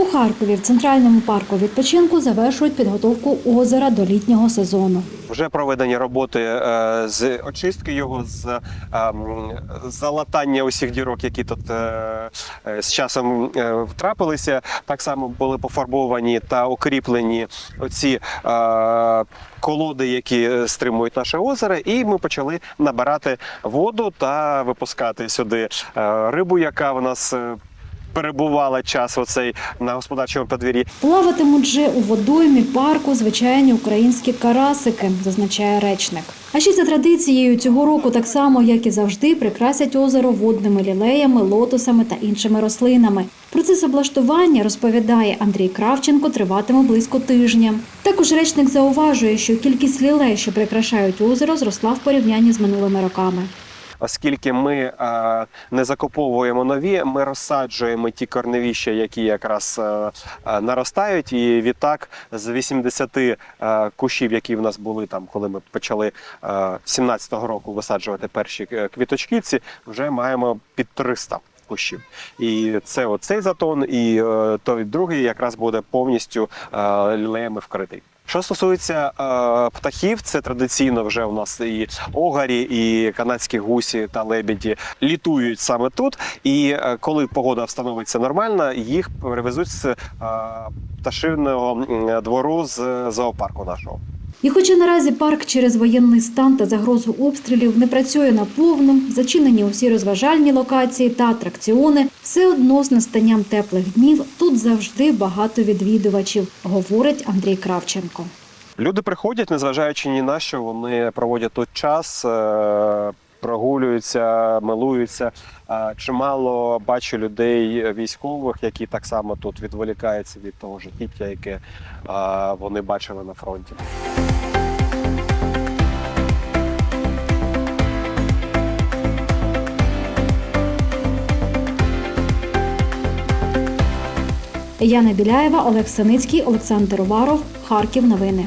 У Харкові в центральному парку відпочинку завершують підготовку озера до літнього сезону. Вже проведені роботи е, з очистки його, з е, залатання усіх дірок, які тут е, з часом втрапилися. Так само були пофарбовані та укріплені оці колоди, які стримують наше озеро. І ми почали набирати воду та випускати сюди рибу, яка в нас. Перебувала час оцей на господарчому подвір'ї. Плаватимуть же у водоймі парку звичайні українські карасики, зазначає речник. А ще за традицією цього року, так само як і завжди, прикрасять озеро водними лілеями, лотосами та іншими рослинами. Процес облаштування розповідає Андрій Кравченко, триватиме близько тижня. Також речник зауважує, що кількість лілей, що прикрашають озеро, зросла в порівнянні з минулими роками. Оскільки ми е, не закуповуємо нові, ми розсаджуємо ті корневіща, які якраз е, е, наростають. І відтак з 80 е, кущів, які в нас були там, коли ми почали е, 17-го року висаджувати перші квіточківці, вже маємо під 300 кущів. І це оцей затон, і той другий якраз буде повністю лілеями вкритий. Що стосується е, птахів, це традиційно вже у нас і огарі, і канадські гусі та лебеді літують саме тут. І е, коли погода встановиться нормальна, їх перевезуть з е, пташиного двору з зоопарку нашого. І хоча наразі парк через воєнний стан та загрозу обстрілів не працює наповну, зачинені усі розважальні локації та атракціони, все одно з настанням теплих днів тут завжди багато відвідувачів, говорить Андрій Кравченко. Люди приходять, незважаючи ні на що, вони проводять тут час. Прогулюються, милуються. Чимало бачу людей військових, які так само тут відволікаються від того життя, яке вони бачили на фронті. Яна Біляєва, Олег Саницький, Олександр Уваров, Харків. Новини.